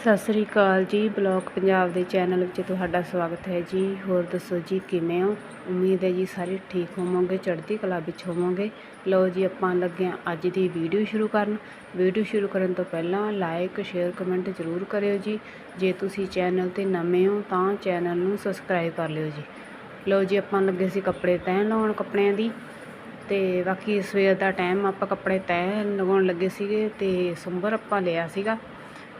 ਸਤਿ ਸ੍ਰੀ ਅਕਾਲ ਜੀ, ਬਲੌਗ ਪੰਜਾਬ ਦੇ ਚੈਨਲ ਵਿੱਚ ਤੁਹਾਡਾ ਸਵਾਗਤ ਹੈ ਜੀ। ਹੋਰ ਦੱਸੋ ਜੀ, ਕਿਵੇਂ ਹੋ? ਉਮੀਦ ਹੈ ਜੀ ਸਾਰੇ ਠੀਕ ਹੋਵੋਗੇ, ਚੜ੍ਹਦੀ ਕਲਾ ਵਿੱਚ ਹੋਵੋਗੇ। ਲਓ ਜੀ, ਆਪਾਂ ਲੱਗੇ ਹਾਂ ਅੱਜ ਦੀ ਵੀਡੀਓ ਸ਼ੁਰੂ ਕਰਨ। ਵੀਡੀਓ ਸ਼ੁਰੂ ਕਰਨ ਤੋਂ ਪਹਿਲਾਂ ਲਾਈਕ ਸ਼ੇਅਰ ਕਮੈਂਟ ਜ਼ਰੂਰ ਕਰਿਓ ਜੀ। ਜੇ ਤੁਸੀਂ ਚੈਨਲ ਤੇ ਨਵੇਂ ਹੋ ਤਾਂ ਚੈਨਲ ਨੂੰ ਸਬਸਕ੍ਰਾਈਬ ਕਰ ਲਿਓ ਜੀ। ਲਓ ਜੀ, ਆਪਾਂ ਲੱਗੇ ਸੀ ਕੱਪੜੇ ਤੈਅ ਲਾਉਣ ਕੱਪੜਿਆਂ ਦੀ। ਤੇ ਬਾਕੀ ਸਵੇਰ ਦਾ ਟਾਈਮ ਆਪਾਂ ਕੱਪੜੇ ਤੈਅ ਲਗਾਉਣ ਲੱਗੇ ਸੀਗੇ ਤੇ ਸੰਭਰ ਆਪਾਂ ਲਿਆ ਸੀਗਾ।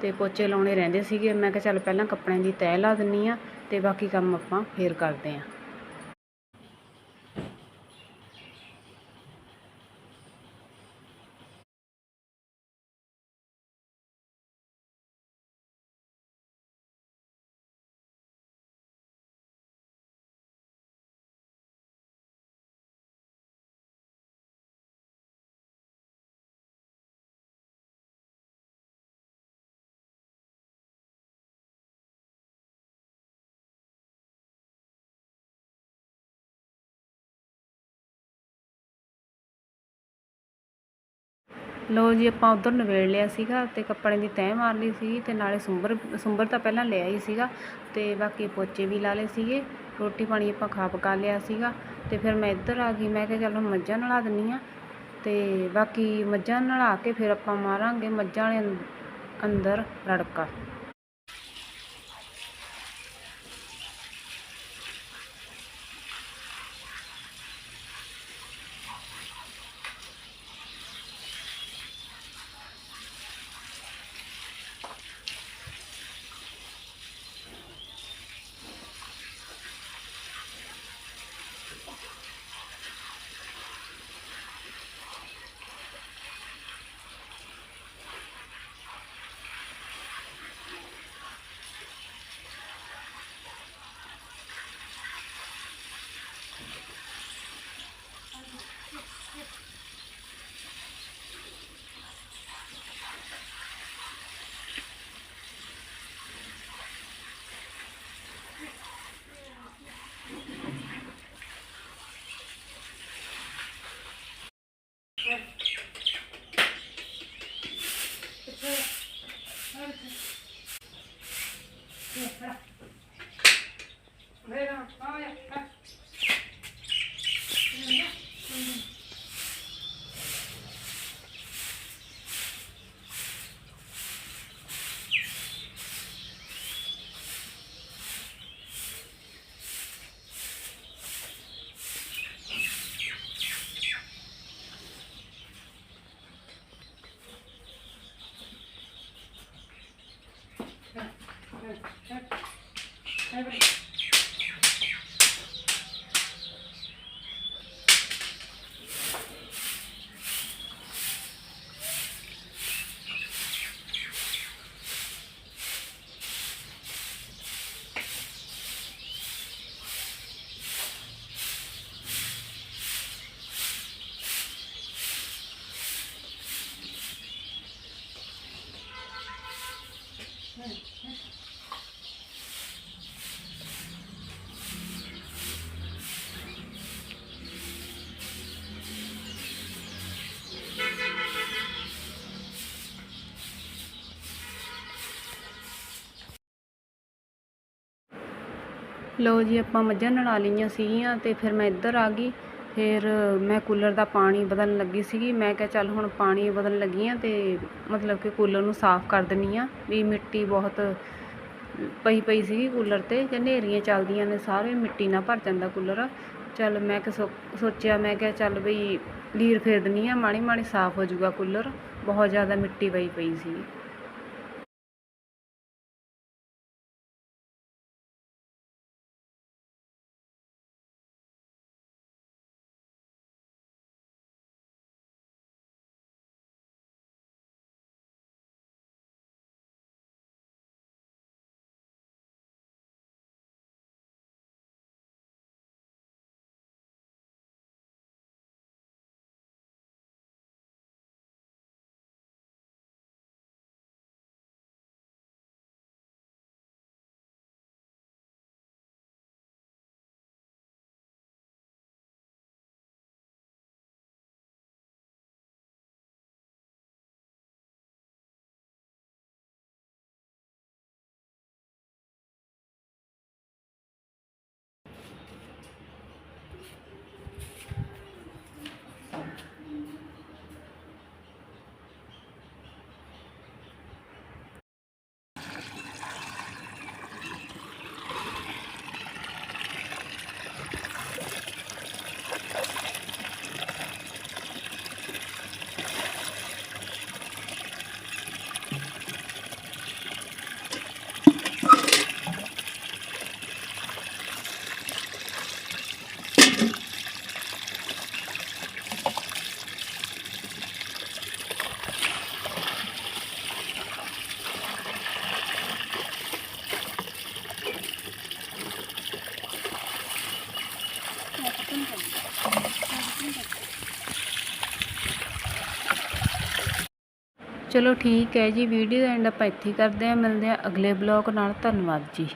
ਤੇ ਪੋਚੇ ਲਾਉਣੇ ਰਹਿੰਦੇ ਸੀਗੇ। ਮੈਂ ਕਿਹਾ ਚੱਲ ਪਹਿਲਾਂ ਕੱਪੜਿਆਂ ਦੀ ਤੈਅ ਲਾ ਦਿੰਨੀ ਆ ਤੇ ਬਾਕੀ ਕੰਮ ਆਪਾਂ ਫੇਰ ਕਰਦੇ ਆ। ਲਓ ਜੀ, ਆਪਾਂ ਉਧਰ ਨਵੇੜ ਲਿਆ ਸੀਗਾ ਤੇ ਕੱਪੜੇ ਦੀ ਤੈਅ ਮਾਰ ਲਈ ਸੀ ਤੇ ਨਾਲੇ ਸੁੰਬਰ ਸੁੰਬਰ ਤਾਂ ਪਹਿਲਾਂ ਲਿਆ ਹੀ ਸੀਗਾ ਤੇ ਬਾਕੀ ਪੋਚੇ ਵੀ ਲਾ ਲਏ ਸੀਗੇ, ਰੋਟੀ ਪਾਣੀ ਆਪਾਂ ਖਾ ਪਕਾ ਲਿਆ ਸੀਗਾ ਤੇ ਫਿਰ ਮੈਂ ਇੱਧਰ ਆ ਗਈ, ਮੈਂ ਕਿਹਾ ਚੱਲ ਹੁਣ ਮੱਝਾਂ ਨਲਾ ਦਿੰਨੀ ਆ ਤੇ ਬਾਕੀ ਮੱਝਾਂ ਨਲਾ ਕੇ ਫਿਰ ਆਪਾਂ ਮਾਰਾਂਗੇ ਮੱਝਾਂ ਵਾਲੇ ਅੰ- ਅੰਦਰ ਰੜਕਾ। Harika. Yaprak. Evet. Evet. Evet. ਲਓ ਜੀ, ਆਪਾਂ ਮੱਝਾਂ ਨਲਾ ਲਈਆਂ ਸੀਗੀਆਂ ਤੇ ਫਿਰ ਮੈਂ ਇੱਧਰ ਆ ਗਈ। ਫਿਰ ਮੈਂ ਕੂਲਰ ਦਾ ਪਾਣੀ ਬਦਲਣ ਲੱਗੀ ਸੀਗੀ। ਮੈਂ ਕਿਹਾ ਚੱਲ ਹੁਣ ਪਾਣੀ ਬਦਲਣ ਲੱਗੀ ਆ ਤੇ ਮਤਲਬ ਕਿ ਕੂਲਰ ਨੂੰ ਸਾਫ਼ ਕਰ ਦਿੰਨੀ ਆ ਵੀ ਮਿੱਟੀ ਬਹੁਤ ਪਈ ਪਈ ਸੀਗੀ ਕੂਲਰ ਤੇ ਜਾਂ ਹਨੇਰੀਆਂ ਚੱਲਦੀਆਂ ਨੇ ਸਾਰੇ, ਮਿੱਟੀ ਨਾਲ ਭਰ ਜਾਂਦਾ ਕੂਲਰ। ਚੱਲ ਮੈਂ ਕਿ ਸੋਚਿਆ, ਮੈਂ ਕਿਹਾ ਚੱਲ ਬਈ ਲੀਰ ਫੇਰ ਦਿੰਨੀ ਆ ਮਾੜੀ ਮਾੜੀ ਸਾਫ਼ ਹੋ ਜਾਊਗਾ ਕੂਲਰ। ਬਹੁਤ ਜ਼ਿਆਦਾ ਮਿੱਟੀ ਪਈ ਪਈ ਸੀ ਚਲੋ ਠੀਕ ਹੈ ਜੀ, ਵੀਡੀਓ ਐਂਡ ਆਪਾਂ ਇੱਥੇ ਕਰਦੇ ਹਾਂ। ਮਿਲਦੇ ਹਾਂ ਅਗਲੇ ਬਲੌਗ ਨਾਲ। ਧੰਨਵਾਦ ਜੀ।